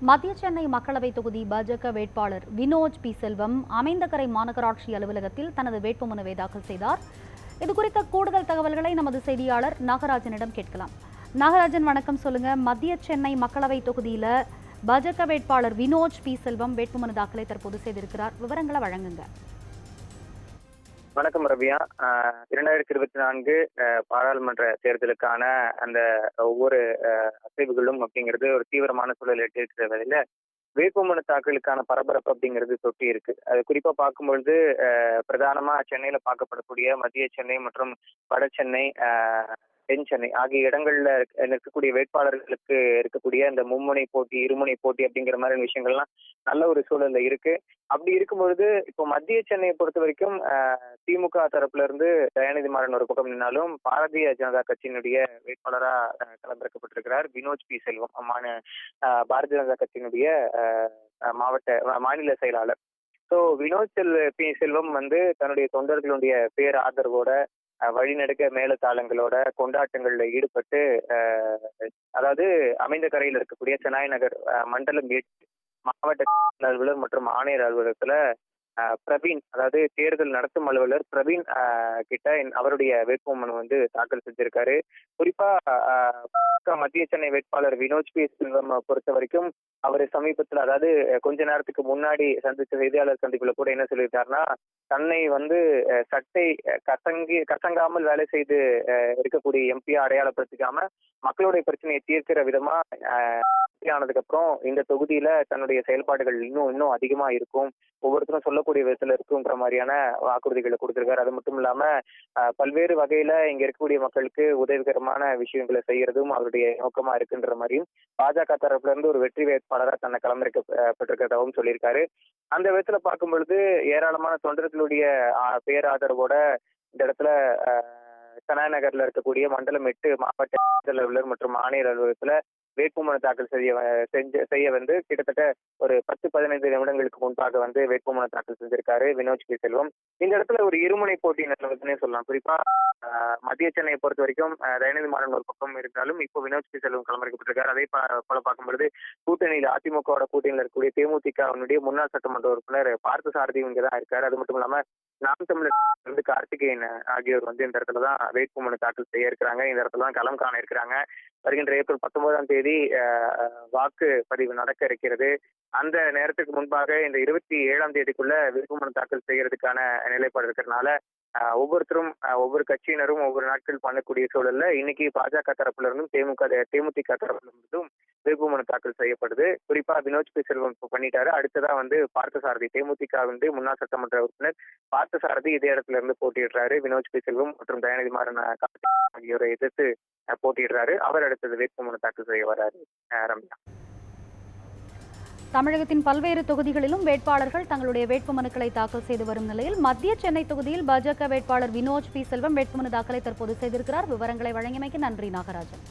மத்திய சென்னை மக்களவை தொகுதி பாஜக வேட்பாளர் வினோஜ் பி. செல்வம் அமைந்தகரை மாநகராட்சி அலுவலகத்தில் தனது வேட்புமனுவை தாக்கல் செய்தார். இது குறித்த கூடுதல் தகவல்களை நமது செய்தியாளர் நாகராஜனிடம் கேட்கலாம். நாகராஜன் வணக்கம். சொல்லுங்க. மத்திய சென்னை மக்களவை தொகுதியில் பாஜக வேட்பாளர் வினோஜ் பி. செல்வம் வேட்புமனு தாக்கலை தற்போது செய்திருக்கிறார். விவரங்களை வழங்குங்க. வணக்கம் ரவியா. ஆஹ் இரண்டாயிரத்தி இருபத்தி நான்கு பாராளுமன்ற தேர்தலுக்கான அந்த ஒவ்வொரு அசைவுகளும் அப்படிங்கிறது ஒரு தீவிரமான சூழல் எட்டிருக்கிற வகையில வேட்புமனு தாக்கலுக்கான பரபரப்பு அப்படிங்கிறது தொட்டி இருக்கு. அது குறிப்பா பார்க்கும்பொழுது ஆஹ் பிரதானமா சென்னையில பார்க்கப்படக்கூடிய மத்திய சென்னை மற்றும் வட சென்னை தென்சென்னை தென் சென்னை ஆகிய இடங்கள்ல இருக்கக்கூடிய வேட்பாளர்களுக்கு இருக்கக்கூடிய அந்த மும்முனை போட்டி இருமுனை போட்டி அப்படிங்கிற மாதிரி விஷயங்கள்லாம் நல்ல ஒரு சூழல்ல இருக்கு. அப்படி இருக்கும்பொழுது இப்போ மத்திய சென்னையை பொறுத்த வரைக்கும் ஆஹ், திமுக தரப்புல இருந்து தயாநிதி மாறன் ஒரு பக்கம் நின்னாலும் பாரதிய ஜனதா கட்சியினுடைய வேட்பாளரா ஆஹ், களமிறக்கப்பட்டிருக்கிறார் வினோஜ் பி. செல்வம் ஆஹ், பாரதிய ஜனதா கட்சியினுடைய மாவட்ட மாநில செயலாளர். ஸோ வினோத் செல் பி. செல்வம் வந்து தன்னுடைய தொண்டர்களுடைய பேர் ஆதரவோட வழிநடுக்க மேலத்தாளங்களோட கொண்டாட்டங்கள்ல ஈடுபட்டு ஆஹ், அதாவது அமைந்த கரையில் இருக்கக்கூடிய சென்னாய் நகர் மண்டலம் எட்டு மாவட்ட அலுவலர் மற்றும் ஆணையர் அலுவலகத்துல ஆஹ், பிரவீன் அதாவது தேர்தல் நடத்தும் அலுவலர் பிரவீன் கிட்ட அவருடைய வேட்புமனு வந்து தாக்கல் செஞ்சிருக்காரு. குறிப்பா ஆஹ், மத்திய சென்னை வேட்பாளர் வினோஜ் பி. செல்வம் பொறுத்த வரைக்கும் அவர் சமீபத்தில் அதாவது கொஞ்ச நேரத்துக்கு முன்னாடி சந்திச்ச செய்தியாளர் சந்திப்புல கூட என்ன சொல்லியிருக்காருன்னா தன்னை வந்து அஹ், சட்டை கசங்கி கசங்காமல் வேலை செய்து அஹ், இருக்கக்கூடிய எம்பியா அடையாளப்படுத்திக்காம மக்களுடைய பிரச்சனையை தீர்க்கிற விதமா அஹ், ஆனதுக்கு அப்புறம் இந்த தொகுதியில தன்னுடைய செயல்பாடுகள் இன்னும் இன்னும் அதிகமா இருக்கும். ஒவ்வொருத்தரும் சொல்லக்கூடிய விதத்துல இருக்குங்கிற மாதிரியான வாக்குறுதிகளை கொடுத்திருக்காரு. அது மட்டும் இல்லாம பல்வேறு வகையில இங்க இருக்கக்கூடிய மக்களுக்கு உதவிகரமான விஷயங்களை செய்யறதும் அவருடைய நோக்கமா இருக்குன்ற மாதிரியும் பாஜக தரப்புல இருந்து ஒரு வெற்றி வேட்பாளராக தன்னை களமிறக்கப்பட்டிருக்கிறதாகவும் சொல்லியிருக்காரு. அந்த விதத்துல பார்க்கும் பொழுது ஏராளமான தொண்டர்களுடைய பேராதரவோட இந்த இடத்துல ஆஹ், சனாய் நகர்ல இருக்கக்கூடிய மண்டலம் எட்டு மாவட்ட தேர்தல் அலுவலர் மற்றும் ஆணையர் அலுவலகத்துல வேட்புமனு தாக்கல் செய்ய செஞ்ச செய்ய வந்து கிட்டத்தட்ட ஒரு பத்து பதினைந்து நிமிடங்களுக்கு முன்பாக வந்து வேட்புமனு தாக்கல் செஞ்சிருக்காரு வினோஜ் பி செல்வம். இந்த இடத்துல ஒரு இருமுனை போட்டி நிலவுதுன்னே சொல்லலாம். குறிப்பா ஆஹ், மத்திய சென்னையை பொறுத்த வரைக்கும் தயநிதி மாறன் ஒரு பக்கம் இருந்தாலும் இப்போ வினோஜ் பி செல்வம் களமிறக்கப்பட்டிருக்காரு. அதே போல பார்க்கும் பொழுது கூட்டணியில் அதிமுகவோட கூட்டணியில் இருக்கக்கூடிய தேமுதிகவினுடைய முன்னாள் சட்டமன்ற உறுப்பினர் பார்த்த சாரதி இங்க தான் இருக்காரு. அது மட்டும் இல்லாம நாம் தமிழர் வந்து கார்த்திகேயன் ஆகியோர் வந்து இந்த இடத்துல தான் வேட்புமனு தாக்கல் செய்ய இருக்கிறாங்க. இந்த இடத்துல தான் களம் காண இருக்கிறாங்க. வருகின்ற ஏப்ரல் பத்தொன்பதாம் தேதி வாக்கு பதிவு நடக்க இருக்கிறது. அந்த நேரத்துக்கு முன்பாக இந்த இருபத்தி ஏழாம் தேதிக்குள்ள வேட்புமனு தாக்கல் செய்யறதுக்கான நிலைப்பாடு இருக்கிறதுனால ஒவ்வொருத்தரும் ஒவ்வொரு கட்சியினரும் ஒவ்வொரு நாட்கள் பண்ணக்கூடிய சூழல்ல இன்னைக்கு பாஜக தரப்புல இருந்தும் தேமுக தேமுதிக தரப்புல இருந்தும் வேட்புமனு தாக்கல் செய்யப்படுது. குறிப்பா வினோஜ் பி செல்வம் பண்ணிட்டாரு. அடுத்ததா வந்து பார்த்தசாரதி தேமுதிக வந்து முன்னாள் சட்டமன்ற உறுப்பினர் பார்த்தசாரதி இதே இடத்துல இருந்து போட்டியிடுறாரு. வினோஜ் பி செல்வம் மற்றும் தயாநிதி மாறன் ஆகியோரை எதிர்த்து அஹ், போட்டியிடுறாரு. அவர் அடுத்தது வேட்புமனு தாக்கல் செய்ய வராரு ரம்யா. தமிழகத்தின் பல்வேறு தொகுதிகளிலும் வேட்பாளர்கள் தங்களுடைய வேட்புமனுக்களை தாக்கல் செய்து வரும் நிலையில் மத்திய சென்னை தொகுதியில் பாஜக வேட்பாளர் வினோஜ் பி செல்வம் வேட்புமனு தாக்கலை தற்போது செய்திருக்கிறார். விவரங்களை வழங்கியமைக்கு நன்றி நாகராஜன்.